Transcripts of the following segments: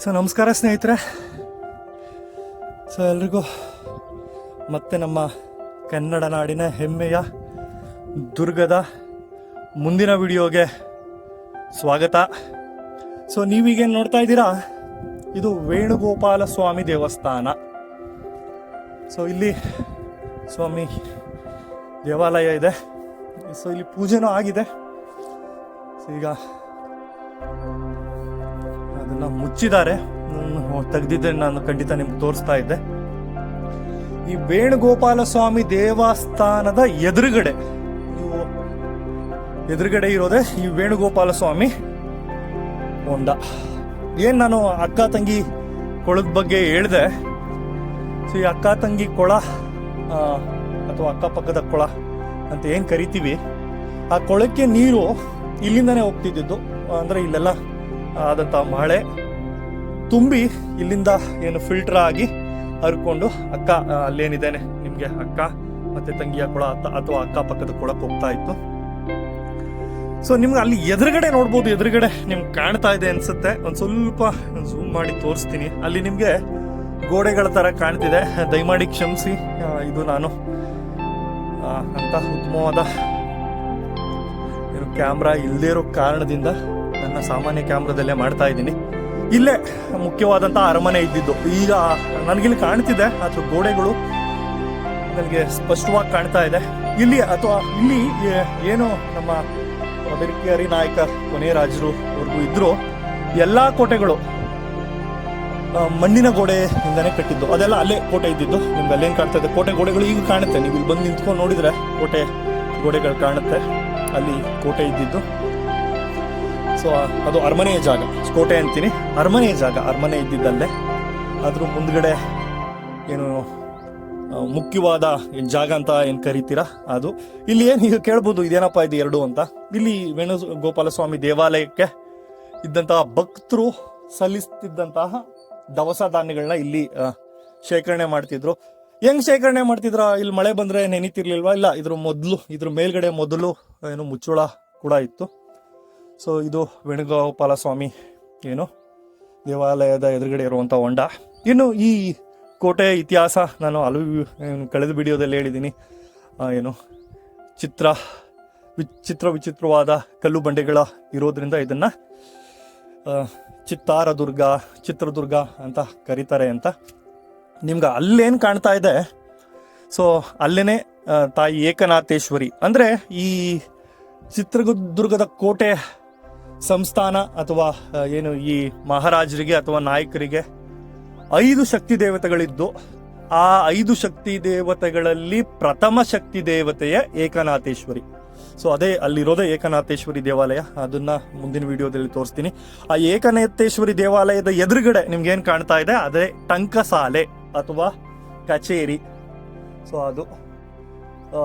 So ನಮಸ್ಕಾರ ಸ್ನೇಹಿತರೆ. So ಎಲ್ರಿಗೂ ಮತ್ತೆ ನಮ್ಮ ಕನ್ನಡ ನಾಡಿನ ಹೆಮ್ಮೆಯ ದುರ್ಗದ ಮುಂದಿನ ವಿಡಿಯೋಗೆ ಸ್ವಾಗತ. ಸೊ ನೀವೀಗೇನು ನೋಡ್ತಾ ಇದ್ದೀರಾ? ಇದು ವೇಣುಗೋಪಾಲ ಸ್ವಾಮಿ ದೇವಸ್ಥಾನ. ಸೊ ಇಲ್ಲಿ ಸ್ವಾಮಿ ದೇವಾಲಯ ಇದೆ. ಸೊ ಇಲ್ಲಿ ಪೂಜೆನೂ ಆಗಿದೆ. ಸೊ ಈಗ ಮುಚ್ಚಿದ್ದಾರೆ. ತೆಗೆದಿದ್ದೆ ನಾನು ಖಂಡಿತ ನಿಮ್ಗೆ ತೋರಿಸ್ತಾ ಇದ್ದೆ. ಈ ವೇಣುಗೋಪಾಲ ಸ್ವಾಮಿ ದೇವಸ್ಥಾನದ ಎದುರುಗಡೆ ನೀವು ಎದುರುಗಡೆ ಇರೋದೇ ಈ ವೇಣುಗೋಪಾಲ ಸ್ವಾಮಿ ಹೊಂಡ. ಏನು ನಾನು ಅಕ್ಕ ತಂಗಿ ಕೊಳದ ಬಗ್ಗೆ ಹೇಳಿದೆ. ಸೊ, ಈ ಅಕ್ಕ ತಂಗಿ ಕೊಳ ಅಥವಾ ಅಕ್ಕಪಕ್ಕದ ಕೊಳ ಅಂತ ಏನು ಕರಿತೀವಿ, ಆ ಕೊಳಕ್ಕೆ ನೀರು ಇಲ್ಲಿಂದನೇ ಹೋಗ್ತಿದ್ದಿದ್ದು. ಅಂದ್ರೆ ಇಲ್ಲೆಲ್ಲ ಆದಂಥ ಮಳೆ ತುಂಬಿ ಇಲ್ಲಿಂದ ಏನು ಫಿಲ್ಟರ್ ಆಗಿ ಹರ್ಕೊಂಡು ಅಕ್ಕ ಅಲ್ಲೇನಿದ್ದೇನೆ ನಿಮಗೆ ಅಕ್ಕ ಮತ್ತೆ ತಂಗಿಯ ಕೊಳ ಅಥವಾ ಅಕ್ಕಪಕ್ಕದ ಕೊಳಕ್ಕೆ ಹೋಗ್ತಾ ಇತ್ತು. ಸೊ ನಿಮ್ಗೆ ಅಲ್ಲಿ ಎದುರುಗಡೆ ನೋಡ್ಬೋದು, ಎದುರುಗಡೆ ನಿಮ್ಗೆ ಕಾಣ್ತಾ ಇದೆ ಅನ್ಸುತ್ತೆ. ಒಂದು ಸ್ವಲ್ಪ ಝೂಮ್ ಮಾಡಿ ತೋರಿಸ್ತೀನಿ. ಅಲ್ಲಿ ನಿಮಗೆ ಗೋಡೆಗಳ ಥರ ಕಾಣ್ತಿದೆ. ದಯಮಾಡಿ ಕ್ಷಮಿಸಿ ಇದು ನಾನು ಅಂತ ಉತ್ತಮವಾದ ಏನು ಕ್ಯಾಮ್ರಾ ಇಲ್ಲದೇ ಇರೋ ಕಾರಣದಿಂದ ನನ್ನ ಸಾಮಾನ್ಯ ಕ್ಯಾಮ್ರಾದಲ್ಲೇ ಮಾಡ್ತಾ ಇದ್ದೀನಿ. ಇಲ್ಲೇ ಮುಖ್ಯವಾದಂಥ ಅರಮನೆ ಇದ್ದಿದ್ದು. ಈಗ ನನಗಿಲ್ಲಿ ಕಾಣ್ತಿದೆ ಅಥವಾ ಗೋಡೆಗಳು ನನಗೆ ಸ್ಪಷ್ಟವಾಗಿ ಕಾಣ್ತಾ ಇದೆ. ಇಲ್ಲಿ ಅಥವಾ ಇಲ್ಲಿ ಏನು ನಮ್ಮ ಅಮೆರಿಕಿಯರಿ ನಾಯಕ ಕೊನೆಯ ರಾಜರು ಅವ್ರಿಗೂ ಇದ್ರು, ಎಲ್ಲಾ ಕೋಟೆಗಳು ಮಣ್ಣಿನ ಗೋಡೆಯಿಂದನೇ ಕಟ್ಟಿದ್ದು. ಅದೆಲ್ಲ ಅಲ್ಲೇ ಕೋಟೆ ಇದ್ದಿದ್ದು. ನಿಮ್ಗೆ ಅಲ್ಲೇನು ಕಾಣ್ತಾ ಇದೆ? ಕೋಟೆ ಗೋಡೆಗಳು ಈಗ ಕಾಣುತ್ತೆ. ನೀವು ಇಲ್ಲಿ ಬಂದು ನಿಂತ್ಕೊಂಡು ನೋಡಿದರೆ ಕೋಟೆ ಗೋಡೆಗಳು ಕಾಣುತ್ತೆ. ಅಲ್ಲಿ ಕೋಟೆ ಇದ್ದಿದ್ದು. ಸೊ, ಅದು ಅರಮನೆಯ ಜಾಗ. ಕೋಟೆ ಅಂತೀನಿ. ಅರಮನೆಯ ಜಾಗ, ಅರಮನೆ ಇದ್ದಿದ್ದಲ್ಲೇ. ಅದ್ರ ಮುಂದ್ಗಡೆ ಏನು ಮುಖ್ಯವಾದ ಏನ್ ಜಾಗ ಅಂತ ಏನು ಕರಿತೀರಾ? ಅದು. ಇಲ್ಲಿ ಏನು, ಈಗ ಕೇಳ್ಬೋದು, ಇದೇನಪ್ಪ ಇದು ಎರಡು ಅಂತ. ಇಲ್ಲಿ ವೇಣು ಗೋಪಾಲಸ್ವಾಮಿ ದೇವಾಲಯಕ್ಕೆ ಇದ್ದಂತಹ ಭಕ್ತರು ಸಲ್ಲಿಸ್ತಿದ್ದಂತಹ ದವಸ ಧಾನ್ಯಗಳನ್ನ ಇಲ್ಲಿ ಶೇಖರಣೆ ಮಾಡ್ತಿದ್ರು. ಹೆಂಗ್ ಶೇಖರಣೆ ಮಾಡ್ತಿದ್ರ? ಇಲ್ಲಿ ಮಳೆ ಬಂದ್ರೆ ನೆನೀತಿರ್ಲಿಲ್ವಾ? ಇಲ್ಲ, ಇದ್ರ ಮೊದಲು, ಇದ್ರ ಮೇಲ್ಗಡೆ ಮೊದಲು ಏನು ಮುಚ್ಚುಳ ಕೂಡ ಇತ್ತು. ಸೊ ಇದು ವೇಣುಗೋಪಾಲ ಸ್ವಾಮಿ, ಏನು, ದೇವಾಲಯದ ಎದುರುಗಡೆ ಇರುವಂಥ ಹೊಂಡ. ಇನ್ನು ಈ ಕೋಟೆ ಇತಿಹಾಸ ನಾನು ಅಲು ಕಳೆದ ವಿಡಿಯೋದಲ್ಲಿ ಹೇಳಿದ್ದೀನಿ. ಏನು, ಚಿತ್ರ, ವಿಚಿತ್ರ ವಿಚಿತ್ರವಾದ ಕಲ್ಲು ಬಂಡೆಗಳ ಇರೋದ್ರಿಂದ ಇದನ್ನ ಚಿತ್ತಾರದುರ್ಗ ಚಿತ್ತಾರ ದುರ್ಗ ಚಿತ್ರದುರ್ಗ ಅಂತ ಕರೀತಾರೆ ಅಂತ ನಿಮ್ಗೆ ಅಲ್ಲೇನು ಕಾಣ್ತಾ ಇದೆ. ಸೊ ಅಲ್ಲೇನೆ ತಾಯಿ ಏಕನಾಥೇಶ್ವರಿ. ಅಂದರೆ ಈ ಚಿತ್ರದುರ್ಗದ ಕೋಟೆ ಸಂಸ್ಥಾನ ಅಥವಾ ಏನು ಈ ಮಹಾರಾಜರಿಗೆ ಅಥವಾ ನಾಯಕರಿಗೆ ಐದು ಶಕ್ತಿ ದೇವತೆಗಳಿದ್ದು, ಆ ಐದು ಶಕ್ತಿ ದೇವತೆಗಳಲ್ಲಿ ಪ್ರಥಮ ಶಕ್ತಿ ದೇವತೆಯ ಏಕನಾಥೇಶ್ವರಿ. ಸೊ, ಅದೇ ಅಲ್ಲಿರೋದೇ ಏಕನಾಥೇಶ್ವರಿ ದೇವಾಲಯ. ಅದನ್ನ ಮುಂದಿನ ವಿಡಿಯೋದಲ್ಲಿ ತೋರಿಸ್ತೀನಿ. ಆ ಏಕನಾಥೇಶ್ವರಿ ದೇವಾಲಯದ ಎದುರುಗಡೆ ನಿಮ್ಗೆ ಏನ್ ಕಾಣ್ತಾ ಇದೆ? ಅದೇ ಟಂಕಸಾಲೆ ಅಥವಾ ಕಚೇರಿ. ಸೊ, ಅದು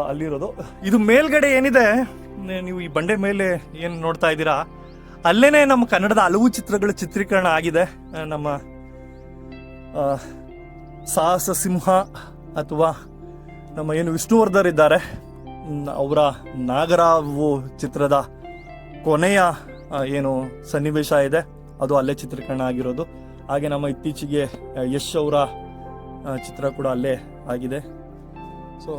ಅಲ್ಲಿರೋದು. ಇದು ಮೇಲ್ಗಡೆ ಏನಿದೆ? ನೀವು ಈ ಬಂಡೆ ಮೇಲೆ ಏನು ನೋಡ್ತಾ ಇದ್ದೀರಾ? ಅಲ್ಲೇನೆ ನಮ್ಮ ಕನ್ನಡದ ಹಲವು ಚಿತ್ರಗಳ ಚಿತ್ರೀಕರಣ ಆಗಿದೆ. ನಮ್ಮ ಸಾಹಸ ಸಿಂಹ ಅಥವಾ ನಮ್ಮ ಏನು ವಿಷ್ಣುವರ್ಧರ್ ಇದ್ದಾರೆ. ಅವರ ನಾಗರಾವು ಚಿತ್ರದ ಕೊನೆಯ ಏನು ಸನ್ನಿವೇಶ ಇದೆ. ಅದು ಅಲ್ಲೇ ಚಿತ್ರೀಕರಣ ಆಗಿರೋದು. ಹಾಗೆ ನಮ್ಮ ಇತ್ತೀಚೆಗೆ ಯಶ್ ಅವರ ಚಿತ್ರ ಕೂಡ ಅಲ್ಲೇ ಆಗಿದೆ. ಸೊ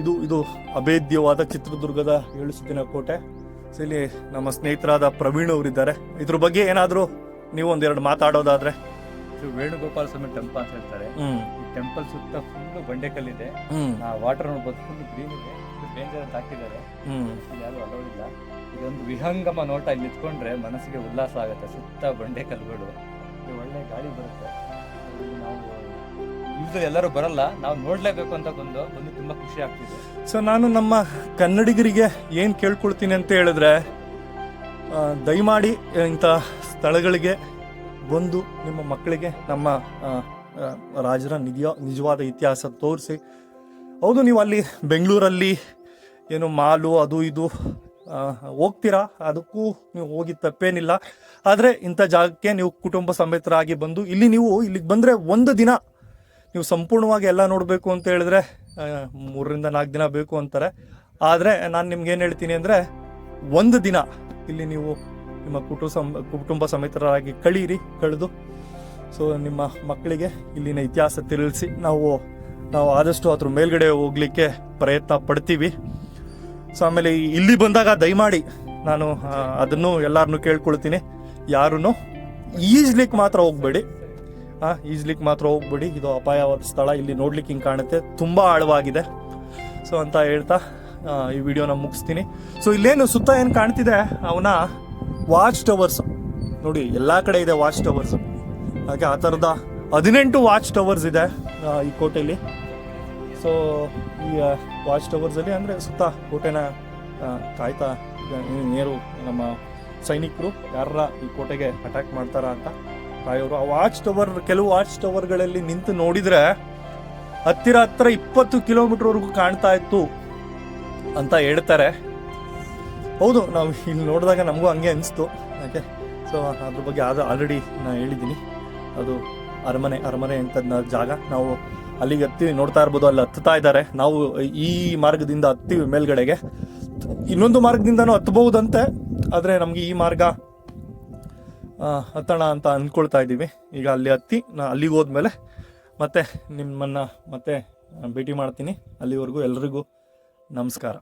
ಇದು ಇದು ಅಭೇದ್ಯವಾದ ಚಿತ್ರದುರ್ಗದ ಏಳು ಸುತ್ತಿನ ಕೋಟೆ. ಇಲ್ಲಿ ನಮ್ಮ ಸ್ನೇಹಿತರಾದ ಪ್ರವೀಣ್ ಅವರಿದ್ದಾರೆ. ಇದ್ರ ಬಗ್ಗೆ ಏನಾದರೂ ನೀವು ಒಂದೆರಡು ಮಾತಾಡೋದಾದ್ರೆ. ಇದು ವೇಣುಗೋಪಾಲ ಸ್ವಾಮಿ ಟೆಂಪಲ್ ಅಂತ ಹೇಳ್ತಾರೆ. ಹ್ಮ್. ಈ ಟೆಂಪಲ್ ಸುತ್ತ ಫುಲ್ ಬಂಡೆಕಲ್ಲಿದೆ. ಹ್ಮ್. ಆ ವಾಟರ್ ನೋಡ್ಬೋದು ಫುಲ್ ಗ್ರೀನ್ ಇದೆ. ಡೇಂಜರ್ ಅಂತ ಹಾಕಿದ್ದಾರೆ ಹ್ಮ್. ಇಲ್ಲಿ ಯಾರು ಅಲೋಡಿಲ್ಲ ಇದೊಂದು ವಿಹಂಗಮ ನೋಟ ಇಲ್ಲಿ ನಿಂತ್ಕೊಂಡ್ರೆ ಮನಸ್ಸಿಗೆ ಉಲ್ಲಾಸ ಆಗುತ್ತೆ ಸುತ್ತ ಬಂಡೆ ಕಲ್ಲುಗಳು ಇಲ್ಲಿ ಒಳ್ಳೆ ಗಾಳಿ ಬರುತ್ತೆ. ಇಲ್ಲಿ ನಾವು ಯೂಸಲ್ಲಿ ಎಲ್ಲರೂ ಬರಲ್ಲ, ನಾವು ನೋಡ್ಲೇಬೇಕು ಅಂತ ಬಂದು ಬಂದು ತುಂಬಾ ಖುಷಿ ಆಗ್ತಿದೆ. ಸೊ ನಾನು ನಮ್ಮ ಕನ್ನಡಿಗರಿಗೆ ಏನು ಕೇಳ್ಕೊಳ್ತೀನಿ ಅಂತ ಹೇಳಿದ್ರೆ ದಯಮಾಡಿ ಇಂಥ ಸ್ಥಳಗಳಿಗೆ ಬಂದು ನಿಮ್ಮ ಮಕ್ಕಳಿಗೆ, ನಮ್ಮ ರಾಜರ ನಿಜ ನಿಜವಾದ ಇತಿಹಾಸ ತೋರಿಸಿ. ಹೌದು, ನೀವು ಅಲ್ಲಿ ಬೆಂಗಳೂರಲ್ಲಿ ಏನು ಮಾಲು, ಅದು ಇದು ಹೋಗ್ತೀರಾ? ಅದಕ್ಕೂ ನೀವು ಹೋಗಿ ತಪ್ಪೇನಿಲ್ಲ. ಆದರೆ ಇಂಥ ಜಾಗಕ್ಕೆ ನೀವು ಕುಟುಂಬ ಸಮೇತರಾಗಿ ಬಂದು, ಇಲ್ಲಿ ನೀವು ಇಲ್ಲಿಗೆ ಬಂದರೆ ಒಂದು ದಿನ ನೀವು ಸಂಪೂರ್ಣವಾಗಿ ಎಲ್ಲ ನೋಡಬೇಕು ಅಂತ ಹೇಳಿದ್ರೆ ಮೂರರಿಂದ ನಾಲ್ಕು ದಿನ ಬೇಕು ಅಂತಾರೆ. ಆದರೆ ನಾನು ನಿಮ್ಗೆ ಏನು ಹೇಳ್ತೀನಿ ಅಂದರೆ, ಒಂದು ದಿನ ಇಲ್ಲಿ ನೀವು ನಿಮ್ಮ ಕುಟುಂಬ ಸಂ ಕುಟುಂಬ ಸಮೇತರಾಗಿ ಕಳೀರಿ, ಕಳೆದು. ಸೊ ನಿಮ್ಮ ಮಕ್ಕಳಿಗೆ ಇಲ್ಲಿನ ಇತಿಹಾಸ ತಿಳಿಸಿ ನಾವು ನಾವು ಆದಷ್ಟು ಅದ್ರ ಮೇಲ್ಗಡೆ ಹೋಗ್ಲಿಕ್ಕೆ ಪ್ರಯತ್ನ ಪಡ್ತೀವಿ. ಸೊ ಆಮೇಲೆ ಇಲ್ಲಿ ಬಂದಾಗ ದಯಮಾಡಿ ನಾನು ಅದನ್ನು ಎಲ್ಲರನ್ನೂ ಕೇಳ್ಕೊಳ್ತೀನಿ. ಯಾರೂ ಈಜ್ಲಿಕ್ಕೆ ಮಾತ್ರ ಹೋಗ್ಬೇಡಿ. ಈಜ್ಲಿಕ್ಕೆ ಮಾತ್ರ ಹೋಗ್ಬಿಡಿ. ಇದು ಅಪಾಯವಾದ ಸ್ಥಳ, ಇಲ್ಲಿ ನೋಡ್ಲಿಕ್ಕೆ ಹಿಂಗೆ ಕಾಣುತ್ತೆ. ತುಂಬ ಆಳವಾಗಿದೆ. ಸೊ ಅಂತ ಹೇಳ್ತಾ ಈ ವಿಡಿಯೋನ ಮುಗಿಸ್ತೀನಿ. ಸೊ ಇಲ್ಲೇನು ಸುತ್ತ ಏನು ಕಾಣ್ತಿದೆ? ಅವನ ವಾಚ್ ಟವರ್ಸ್ ನೋಡಿ, ಎಲ್ಲ ಕಡೆ ಇದೆ ವಾಚ್ ಟವರ್ಸ್ ಹಾಗೆ ಆ ಥರದ ಹದಿನೆಂಟು ವಾಚ್ ಟವರ್ಸ್ ಇದೆ ಈ ಕೋಟೆಯಲ್ಲಿ ಸೊ ಈ ವಾಚ್ ಟವರ್ಸಲ್ಲಿ ಅಂದರೆ ಸುತ್ತ ಕೋಟೆನ ಕಾಯ್ತಾ ನೇರು ನಮ್ಮ ಸೈನಿಕರು ಯಾರ ಈ ಕೋಟೆಗೆ ಅಟ್ಯಾಕ್ ಮಾಡ್ತಾರ ಅಂತ. ಕಾಯೋರು ಆ ವಾಚ್ ಟವರ್ ಕೆಲವು ವಾಚ್ ಟವರ್ಗಳಲ್ಲಿ ನಿಂತು ನೋಡಿದ್ರೆ ಹತ್ತಿರ ಹತ್ತಿರ ಇಪ್ಪತ್ತು ಕಿಲೋಮೀಟರ್ವರೆಗೂ ಕಾಣ್ತಾ ಇತ್ತು ಅಂತ ಹೇಳ್ತಾರೆ. ಹೌದು, ನಾವು ಇಲ್ಲಿ ನೋಡಿದಾಗ ನಮಗೂ ಹಂಗೆ ಅನಿಸ್ತು. ಯಾಕೆ? ಸೊ ಅದ್ರ ಬಗ್ಗೆ ಅದು ಆಲ್ರೆಡಿ ನಾನು ಹೇಳಿದ್ದೀನಿ. ಅದು ಅರಮನೆ ಅರಮನೆ ಅಂತ ಜಾಗ. ನಾವು ಅಲ್ಲಿಗೆ ಹತ್ತಿ ನೋಡ್ತಾ ಇರ್ಬೋದು, ಅಲ್ಲಿ ಹತ್ತುತ್ತಾ ಇದ್ದಾರೆ. ನಾವು ಈ ಮಾರ್ಗದಿಂದ ಹತ್ತೀವಿ ಮೇಲ್ಗಡೆಗೆ. ಇನ್ನೊಂದು ಮಾರ್ಗದಿಂದನೂ ಹತ್ತಬಹುದಂತೆ. ಆದರೆ ನಮಗೆ ಈ ಮಾರ್ಗ ಹತ್ತೋಣ ಅಂತ ಅಂದ್ಕೊಳ್ತಾ ಇದ್ದೀವಿ. ಈಗ ಅಲ್ಲಿ ಹತ್ತಿ, ನಾ ಅಲ್ಲಿಗೆ ಹೋದ್ಮೇಲೆ ಮತ್ತೆ ನಿಮ್ಮನ್ನು ಮತ್ತೆ ಭೇಟಿ ಮಾಡ್ತೀನಿ. ಅಲ್ಲಿವರೆಗೂ ಎಲ್ರಿಗೂ ನಮಸ್ಕಾರ.